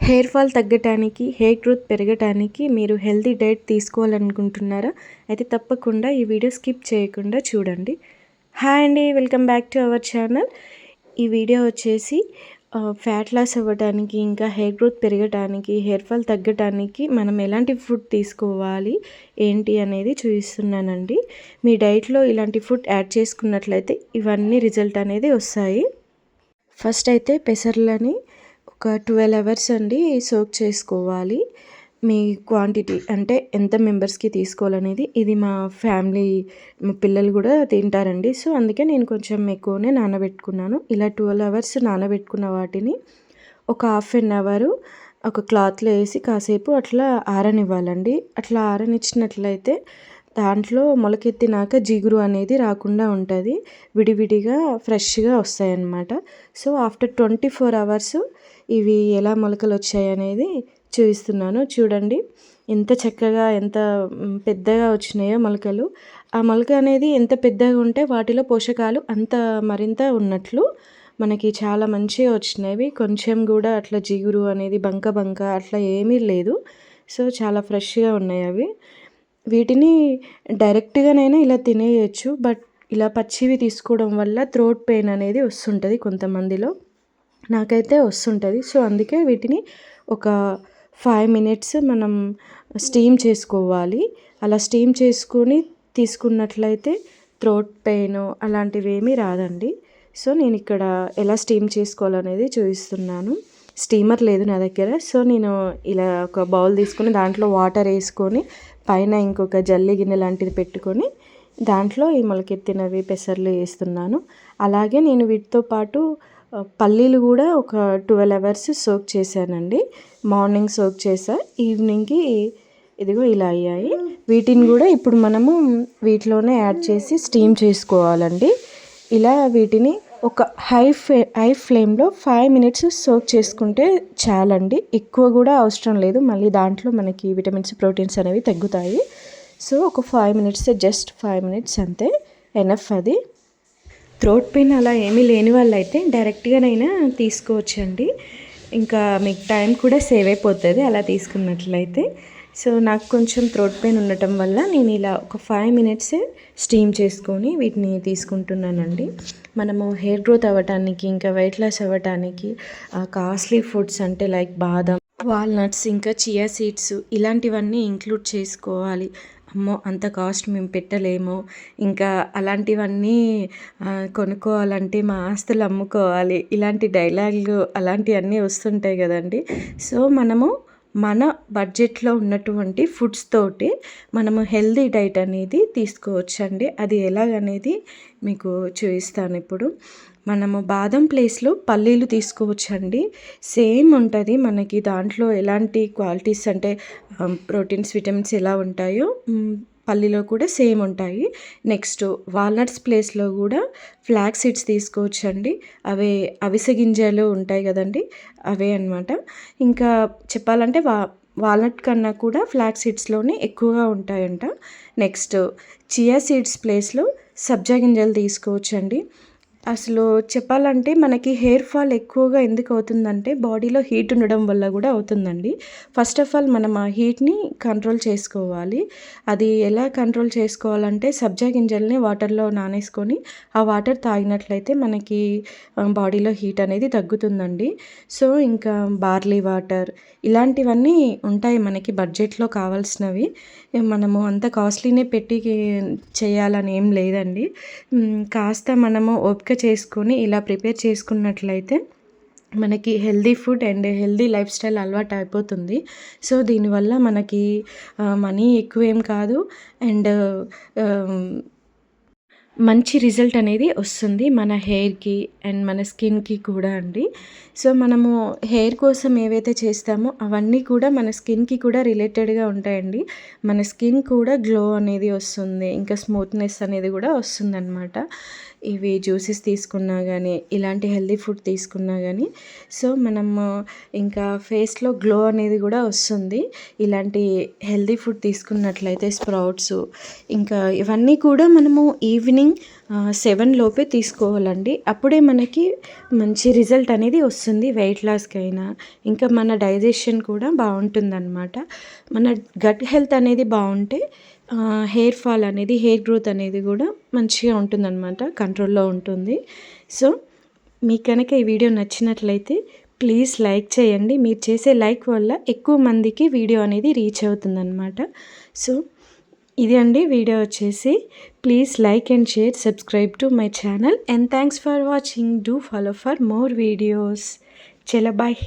Hair fall తగ్గటానికి hair growth పెరగటానికి మీరు హెల్తీ డైట్ తీసుకోవాలనుకుంటున్నారా? అయితే తప్పకుండా ఈ వీడియో స్కిప్ చేయకుండా చూడండి. హాయ్ అండి welcome back to our channel. ఈ వీడియో వచ్చేసి ఫ్యాట్ లాస్ అవ్వడానికి ఇంకా హెయిర్ గ్రోత్ పెరగటానికి హెయిర్ ఫాల్ తగ్గటానికి మనం ఎలాంటి ఫుడ్ తీసుకోవాలి ఏంటి అనేది చూపిస్తున్నానండి. మీ డైట్లో ఇలాంటి ఫుడ్ యాడ్ చేసుకున్నట్లయితే ఇవన్నీ రిజల్ట్ అనేది వస్తాయి. ఫస్ట్ అయితే పెసర్లని ఒక ట్వెల్వ్ అవర్స్ అండి సోక్ చేసుకోవాలి. మీ క్వాంటిటీ అంటే ఎంత మెంబర్స్కి తీసుకోవాలనేది ఇది మా ఫ్యామిలీ మా పిల్లలు కూడా తింటారండి. సో అందుకే నేను కొంచెం ఎక్కువనే నానబెట్టుకున్నాను. ఇలా ట్వెల్వ్ అవర్స్ నానబెట్టుకున్న వాటిని ఒక హాఫ్ అన్ అవరు ఒక క్లాత్లో వేసి కాసేపు అట్లా ఆరనివ్వాలండి. అట్లా ఆరనిచ్చినట్లయితే దాంట్లో మొలకెత్తినాక జిగురు అనేది రాకుండా ఉంటుంది. విడివిడిగా ఫ్రెష్గా వస్తాయి అన్నమాట so after twenty four hours ఇవి ఎలా మొలకలు వచ్చాయి అనేది చూపిస్తున్నాను. చూడండి ఎంత చక్కగా ఎంత పెద్దగా వచ్చినాయో మొలకలు. ఆ మొలక అనేది ఎంత పెద్దగా ఉంటే వాటిలో పోషకాలు అంత మరింత ఉన్నట్లు మనకి చాలా మంచిగా వచ్చినవి. కొంచెం కూడా అట్లా జిగురు అనేది బంక బంక అట్లా ఏమీ లేదు. సో చాలా ఫ్రెష్గా ఉన్నాయి అవి. వీటిని డైరెక్ట్గానైనా ఇలా తినేయచ్చు. బట్ ఇలా పచ్చివి తీసుకోవడం వల్ల థ్రోట్ పెయిన్ అనేది వస్తుంటుంది కొంతమందిలో. నాకైతే వస్తుంటుంది. సో అందుకే వీటిని ఒక ఫైవ్ మినిట్స్ మనం స్టీమ్ చేసుకోవాలి. అలా స్టీమ్ చేసుకొని తీసుకున్నట్లయితే థ్రోట్ పెయిన్ అలాంటివి ఏమీ రాదండి. సో నేను ఇక్కడ ఎలా స్టీమ్ చేసుకోవాలనేది చూపిస్తున్నాను. స్టీమర్ లేదు నా దగ్గర. సో నేను ఇలా ఒక బౌల్ తీసుకొని దాంట్లో వాటర్ వేసుకొని పైన ఇంకొక జల్లి గిన్నె లాంటిది పెట్టుకొని దాంట్లో ఈ మొలకెత్తినవి పెసర్లు వేస్తున్నాను. అలాగే నేను వీటితో పాటు పల్లీలు కూడా ఒక ట్వెల్వ్ అవర్స్ సోక్ చేశానండి. మార్నింగ్ సోక్ చేసా. ఈవినింగ్కి ఇదిగో ఇలా అయ్యాయి. వీటిని కూడా ఇప్పుడు మనము వీటిలోనే యాడ్ చేసి స్టీమ్ చేసుకోవాలండి. ఇలా వీటిని ఒక హై ఫ్లే హై ఫ్లేమ్లో ఫైవ్ మినిట్స్ సోక్ చేసుకుంటే చాలండి. ఎక్కువ కూడా అవసరం లేదు. మళ్ళీ దాంట్లో మనకి విటమిన్స్ ప్రోటీన్స్ అనేవి తగ్గుతాయి. సో ఒక five minutes just five minutes అంతే. ఎనఫ్ అది. థ్రోట్ పెయిన్ అలా ఏమీ లేని వాళ్ళైతే డైరెక్ట్గానైనా తీసుకోవచ్చండి. ఇంకా మీకు టైం కూడా సేవ్ అయిపోతుంది అలా తీసుకున్నట్లయితే. సో నాకు కొంచెం థ్రోట్ పెయిన్ ఉండటం వల్ల నేను ఇలా ఒక ఫైవ్ మినిట్స్ స్టీమ్ చేసుకొని వీటిని తీసుకుంటున్నానండి. మనము హెయిర్ గ్రోత్ అవ్వటానికి ఇంకా వెయిట్ లాస్ అవ్వటానికి కాస్ట్లీ ఫుడ్స్ అంటే లైక్ బాదం వాల్నట్స్ ఇంకా చియా సీడ్స్ ఇలాంటివన్నీ ఇంక్లూడ్ చేసుకోవాలి. అమ్మో అంత కాస్ట్ మేము పెట్టలేము. ఇంకా అలాంటివన్నీ కొనుక్కోవాలంటే మా ఆస్తులు అమ్ముకోవాలి. ఇలాంటి డైలాగులు అలాంటివన్నీ వస్తుంటాయి కదండి. సో మనము మన బడ్జెట్లో ఉన్నటువంటి ఫుడ్స్ తోటి మనము హెల్దీ డైట్ అనేది తీసుకోవచ్చండి. అది ఎలాగనేది మీకు చూపిస్తాను ఇప్పుడు. మనము బాదం ప్లేస్లో పల్లీలు తీసుకోవచ్చండి. సేమ్ ఉంటుంది మనకి దాంట్లో ఎలాంటి క్వాలిటీస్ అంటే ప్రోటీన్స్ విటమిన్స్ ఎలా ఉంటాయో పల్లీలో కూడా సేమ్ ఉంటాయి. నెక్స్ట్ వాల్నట్స్ ప్లేస్లో కూడా ఫ్లాక్ సీడ్స్ తీసుకోవచ్చండి. అవే అవిసె గింజలు ఉంటాయి కదండి అవే అనమాట ఇంకా చెప్పాలంటే వా వాల్నట్ కన్నా కూడా ఫ్లాక్ సీడ్స్లోనే ఎక్కువగా ఉంటాయంట. నెక్స్ట్ చియా సీడ్స్ ప్లేస్లో సబ్జా గింజలు తీసుకోవచ్చండి. అసలు చెప్పాలంటే మనకి హెయిర్ ఫాల్ ఎక్కువగా ఎందుకు అవుతుందంటే బాడీలో హీట్ ఉండడం వల్ల కూడా అవుతుందండి. ఫస్ట్ ఆఫ్ ఆల్ మనం ఆ హీట్ని కంట్రోల్ చేసుకోవాలి. అది ఎలా కంట్రోల్ చేసుకోవాలంటే సబ్జా గింజల్ని వాటర్లో నానేసుకొని ఆ వాటర్ తాగినట్లయితే మనకి బాడీలో హీట్ అనేది తగ్గుతుందండి. సో ఇంకా బార్లీ వాటర్ ఇలాంటివన్నీ ఉంటాయి మనకి బడ్జెట్లో కావాల్సినవి. మనము అంత కాస్ట్లీనే పెట్టి చేయాలని ఏం లేదండి. కాస్త మనము ఓపిక చేసుకొని ఇలా ప్రిపేర్ చేసుకున్నట్లయితే మనకి healthy food and healthy lifestyle అలవాటు అయిపోతుంది. సో దీనివల్ల మనకి మనీ ఎక్కువ ఏం కాదు అండ్ మంచి రిజల్ట్ అనేది వస్తుంది మన హెయిర్కి అండ్ మన స్కిన్కి కూడా అండి. సో మనము హెయిర్ కోసం ఏవైతే చేస్తామో అవన్నీ కూడా మన స్కిన్కి కూడా రిలేటెడ్గా ఉంటాయండి. మన స్కిన్ కూడా గ్లో అనేది వస్తుంది. ఇంకా స్మూత్నెస్ అనేది కూడా వస్తుంది అనమాట ఇవి జ్యూసెస్ తీసుకున్నా కానీ ఇలాంటి హెల్దీ ఫుడ్ తీసుకున్నా కానీ సో మనము ఇంకా ఫేస్లో గ్లో అనేది కూడా వస్తుంది. ఇలాంటి హెల్దీ ఫుడ్ తీసుకున్నట్లయితే స్ప్రౌట్స్ ఇంకా ఇవన్నీ కూడా మనము ఈవినింగ్ సెవెన్ లోపే తీసుకోవాలండి. అప్పుడే మనకి మంచి రిజల్ట్ అనేది వస్తుంది వెయిట్ లాస్కి అయినా ఇంకా మన డైజెషన్ కూడా బాగుంటుందన్నమాట. మన గట్ హెల్త్ అనేది బాగుంటే హెయిర్ ఫాల్ అనేది హెయిర్ గ్రోత్ అనేది కూడా మంచిగా ఉంటుందన్నమాట కంట్రోల్లో ఉంటుంది. సో మీకు కనుక ఈ వీడియో నచ్చినట్లయితే ప్లీజ్ లైక్ చేయండి. మీరు చేసే లైక్ వల్ల ఎక్కువ మందికి వీడియో అనేది రీచ్ అవుతుందన్నమాట. సో ఇది అండి వీడియో వచ్చేసి. Please like and share subscribe to my channel. And thanks for watching. Do follow for more videos. చలో బాయ్.